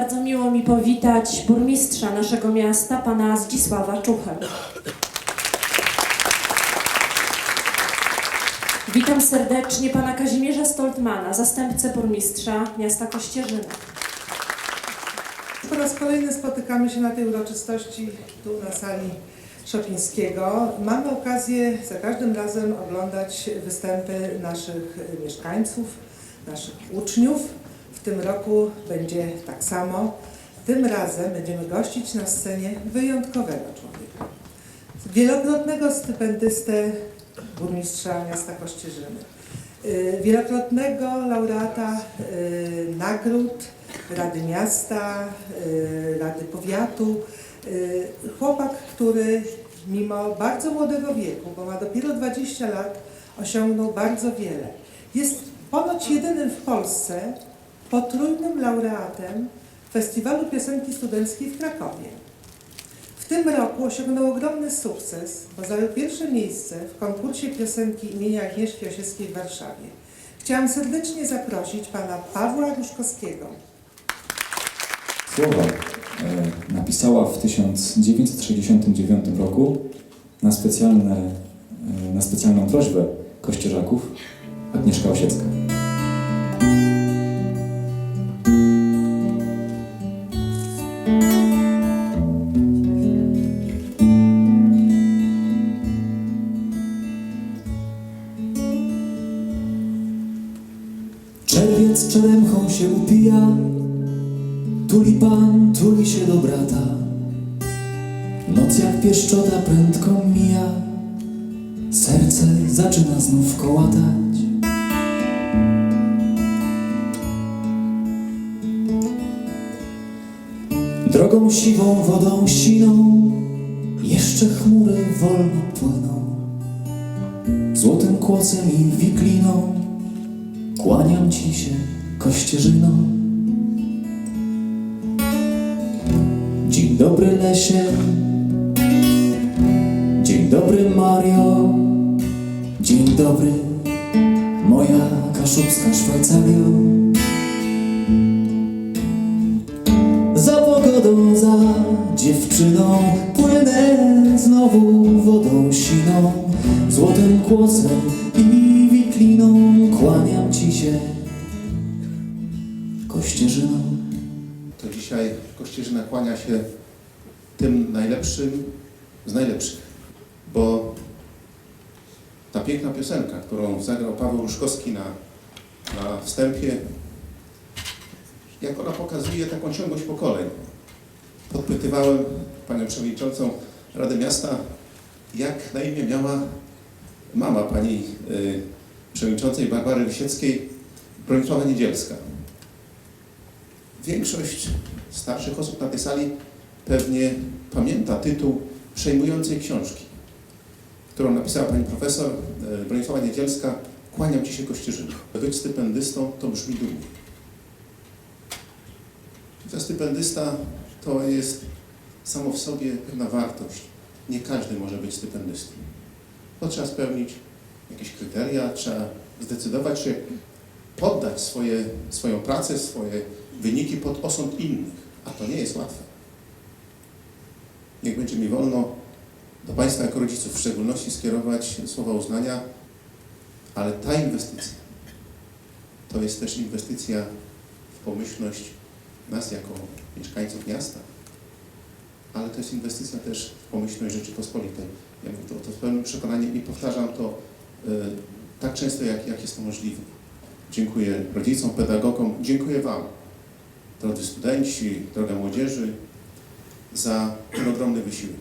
Bardzo miło mi powitać burmistrza naszego miasta, pana Zdzisława Czuchę. Witam serdecznie pana Kazimierza Stoltmana, zastępcę burmistrza miasta Kościerzyna. Po raz kolejny spotykamy się na tej uroczystości tu na sali Szopińskiego. Mamy okazję za każdym razem oglądać występy naszych mieszkańców, naszych uczniów. W tym roku będzie tak samo. Tym razem będziemy gościć na scenie wyjątkowego człowieka. Wielokrotnego stypendystę burmistrza miasta Kościerzyny. Y, Wielokrotnego laureata y, nagród Rady Miasta, y, Rady Powiatu. Chłopak, który mimo bardzo młodego wieku, bo ma dopiero 20 lat, osiągnął bardzo wiele. Jest ponoć jedynym w Polsce potrójnym laureatem Festiwalu Piosenki Studenckiej w Krakowie. W tym roku osiągnął ogromny sukces, bo zajął pierwsze miejsce w konkursie piosenki imienia Agnieszki Osieckiej w Warszawie. Chciałam serdecznie zaprosić pana Pawła Ruszkowskiego. Słowa e, napisała w 1969 roku na, specjalne, e, na specjalną prośbę kościerzaków Agnieszka Osiecka. Czerwiec czeremchą się upija, tulipan tuli się do brata. Noc jak pieszczota prędko mija, serce zaczyna znów kołatać. Drogą siwą wodą siną, jeszcze chmury wolno płyną. Złotym kłosem i wikliną Kłaniam ci się, kościerzyno. Dzień dobry, lesie. Dzień dobry, Mario. Dzień dobry, moja kaszubska Szwajcario. Za pogodą, za dziewczyną płynę znowu wodą siną, złotym kłosem dzisiaj Kościerzyna kłania się tym najlepszym z najlepszych, bo ta piękna piosenka, którą zagrał Paweł Ruszkowski na, na wstępie, jak ona pokazuje taką ciągłość pokoleń. Podpytywałem panią przewodniczącą Rady Miasta, jak na imię miała mama pani y, przewodniczącej Barbary Lisieckiej, Bronisława Niedzielska. Większość starszych osób na tej sali pewnie pamięta tytuł przejmującej książki, którą napisała pani profesor e, Bronisława Niedzielska Kłaniam Ci się Kościerzyno. Być stypendystą to brzmi dumnie. Za stypendysta to jest samo w sobie pewna wartość. Nie każdy może być stypendystą. To trzeba spełnić jakieś kryteria, trzeba zdecydować się poddać swoje, swoją pracę, swoje wyniki pod osąd innych, a to nie jest łatwe. Niech będzie mi wolno do Państwa jako rodziców w szczególności skierować słowa uznania, ale ta inwestycja to jest też inwestycja w pomyślność nas jako mieszkańców miasta, ale to jest inwestycja też w pomyślność Rzeczypospolitej. Ja mówię to, to z pełnym przekonaniem i powtarzam to y, tak często, jak, jak jest to możliwe. Dziękuję rodzicom, pedagogom, dziękuję Wam, drodzy studenci, droga młodzieży, za ten ogromny wysiłek.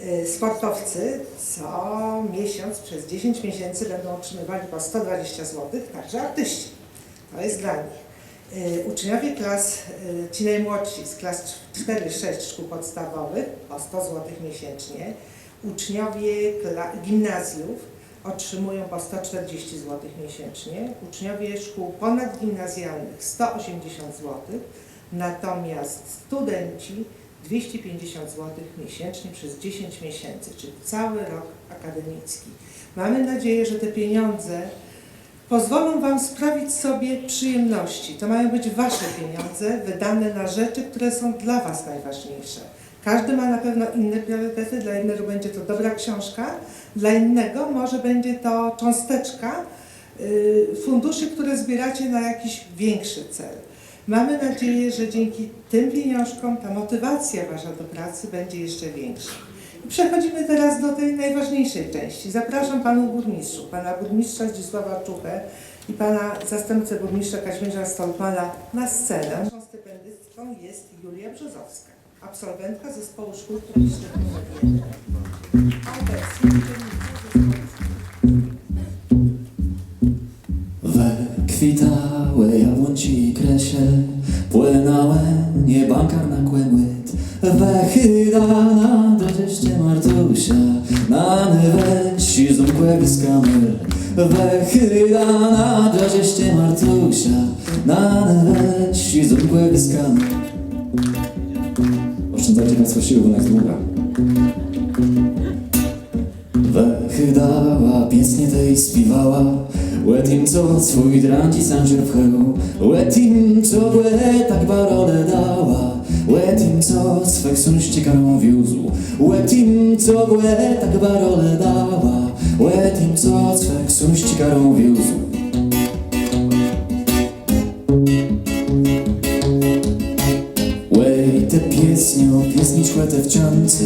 Y, Sportowcy co miesiąc przez 10 miesięcy będą otrzymywali po 120 zł, także artyści. To jest dla nich. Y, Uczniowie klas, y, ci najmłodsi z klas 4-6 szkół podstawowych o 100 zł miesięcznie. Uczniowie gimnazjów otrzymują po 140 zł miesięcznie. Uczniowie szkół ponadgimnazjalnych 180 zł. Natomiast studenci 250 zł miesięcznie przez 10 miesięcy, czyli cały rok akademicki. Mamy nadzieję, że te pieniądze pozwolą Wam sprawić sobie przyjemności. To mają być Wasze pieniądze, wydane na rzeczy, które są dla Was najważniejsze. Każdy ma na pewno inne priorytety. Dla jednego będzie to dobra książka, dla innego może będzie to cząsteczka y, funduszy, które zbieracie na jakiś większy cel. Mamy nadzieję, że dzięki tym pieniążkom ta motywacja Wasza do pracy będzie jeszcze większa. Przechodzimy teraz do tej najważniejszej części. Zapraszam Panu Burmistrzu, Pana Burmistrza Zdzisława Czuchę i Pana Zastępcę Burmistrza Kazimierza Stolpana na scenę. Naszą stypendystką jest Julia Brzozowska, absolwentka Zespołu Szkół Publicznych nr 1. A obecnie uczennica Zespołu Wykwitałe jabłonci kresie, płynęły niebankar na kłęłyt. Wechydana dwadzieścia Martusia, na nyweści zumkłe wyskamer. Wechydana dwadzieścia Martusia, na nyweści zumkłe wyskamer. Oszczędzajcie Państwo siły, bo ona jest długa. Wechydała, pięknie tej śpiewała. Łetim co swój dranci się wcheł Łetim co błe tak barole dała. Łetim co swek sunści karmą wiózł Łetim co błe tak barole dała. Łetim co swek sunści karmą wiózł pieśnią, piesniczkłe te wciące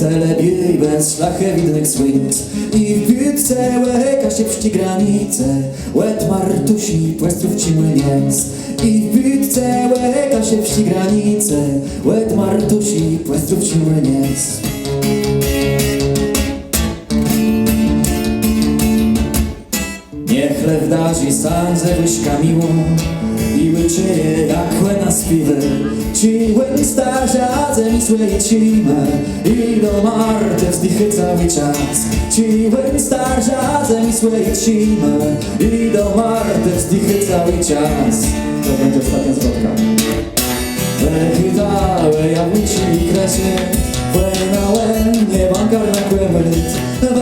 Telebiej bez szlachewidnych słońc I w bitce łeka się pści granice. Łet martusi, płestrów ci młyniec I w bitce łeka się pści granice. Łet martusi, płestrów ci młyniec Niech lew darzy sam ze łyżka miłą i łyczyje jak łena spiwy. Ci łen starzia zemi słej cime i do Marty wzdychy cały czas. Ci łen starzia zemi słej cime i do Marty wzdychy cały czas. To będzie ostatnia zwrotka. Wechytałe jabłci i kresie, płynąłem nie bankar na kłębyt.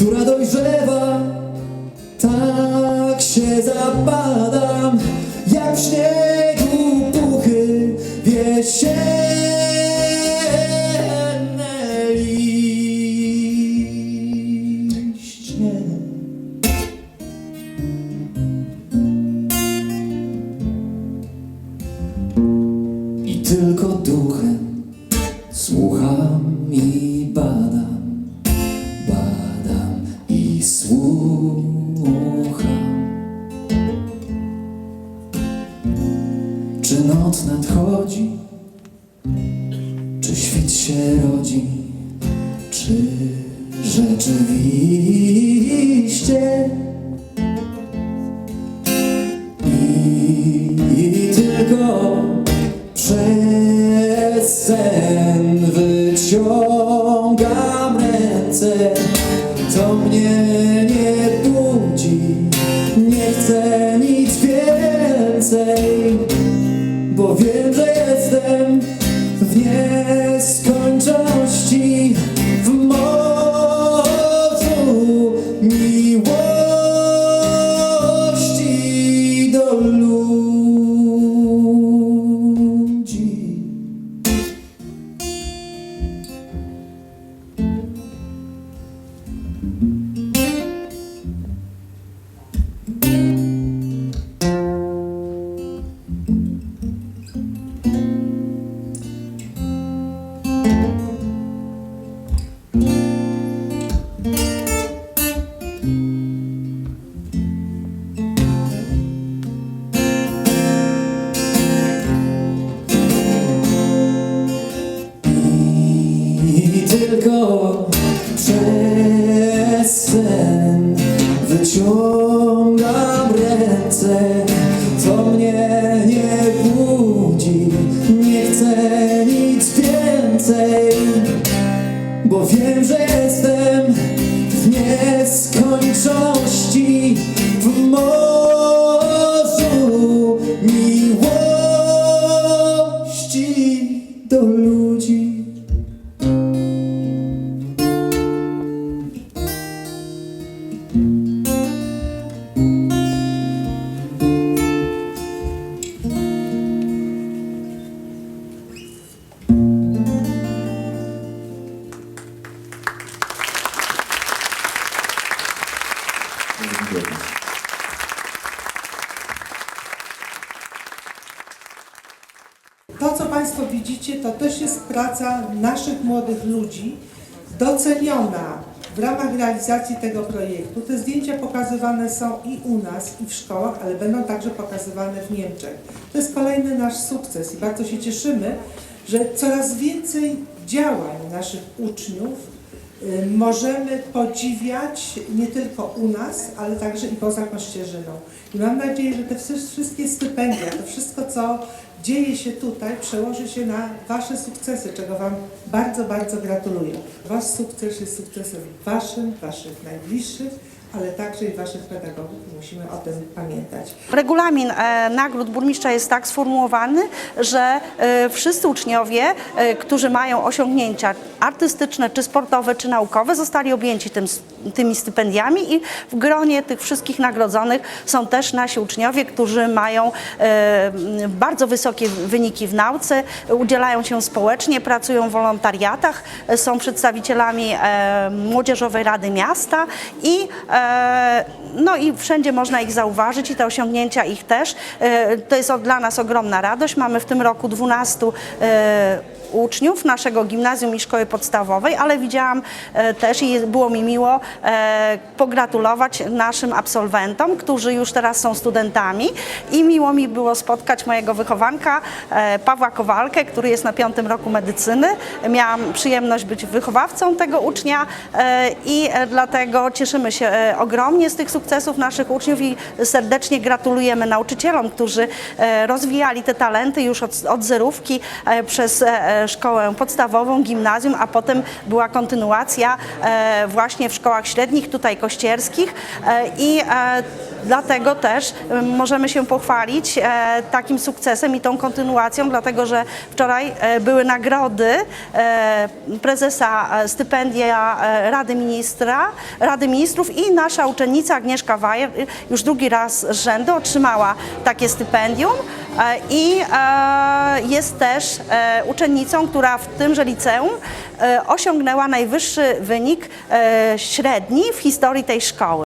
Która dojrzewa, tak się zapadam, jak w śniegu puchy wiesienne liście. I tylko duchem słucham i badam, nieskończoności, w Wyciągam ręce, co mnie nie budzi. Nie chcę nic więcej, bo wiem, że jestem w nieskończości. W morzu miłości do ludzi. To, co Państwo widzicie, to też jest praca naszych młodych ludzi, doceniona w ramach realizacji tego projektu. Te zdjęcia pokazywane są i u nas, i w szkołach, ale będą także pokazywane w Niemczech. To jest kolejny nasz sukces i bardzo się cieszymy, że coraz więcej działań naszych uczniów możemy podziwiać nie tylko u nas, ale także i poza Kościerzyną. I mam nadzieję, że te wszy- wszystkie stypendia, to wszystko, co dzieje się tutaj, przełoży się na Wasze sukcesy, czego Wam bardzo, bardzo gratuluję. Wasz sukces jest sukcesem Waszym, Waszych najbliższych, ale także i Waszych pedagogów musimy o tym pamiętać. Regulamin e, nagród burmistrza jest tak sformułowany, że e, wszyscy uczniowie, e, którzy mają osiągnięcia artystyczne, czy sportowe, czy naukowe, zostali objęci tym, tymi stypendiami i w gronie tych wszystkich nagrodzonych są też nasi uczniowie, którzy mają bardzo wysokie wyniki w nauce, udzielają się społecznie, pracują w wolontariatach, są przedstawicielami Młodzieżowej Rady Miasta i no i wszędzie można ich zauważyć i te osiągnięcia ich też. E, To jest dla nas ogromna radość. Mamy w tym roku 12 e, uczniów naszego gimnazjum i szkoły podstawowej, ale widziałam e, też i było mi miło e, pogratulować naszym absolwentom, którzy już teraz są studentami i miło mi było spotkać mojego wychowanka e, Pawła Kowalkę, który jest na piątym roku medycyny. Miałam przyjemność być wychowawcą tego ucznia i dlatego cieszymy się ogromnie z tych sukcesów naszych uczniów i serdecznie gratulujemy nauczycielom, którzy rozwijali te talenty już od, od zerówki przez szkołę podstawową, gimnazjum, a potem była kontynuacja e, właśnie w szkołach średnich, tutaj kościerskich. E, i e, dlatego też możemy się pochwalić e, takim sukcesem i tą kontynuacją, dlatego że wczoraj e, były nagrody e, prezesa stypendia Rady Ministra, Rady Ministrów i nasza uczennica Agnieszka Wajer już drugi raz z rzędu otrzymała takie stypendium i jest też uczennicą, która w tymże liceum osiągnęła najwyższy wynik średni w historii tej szkoły.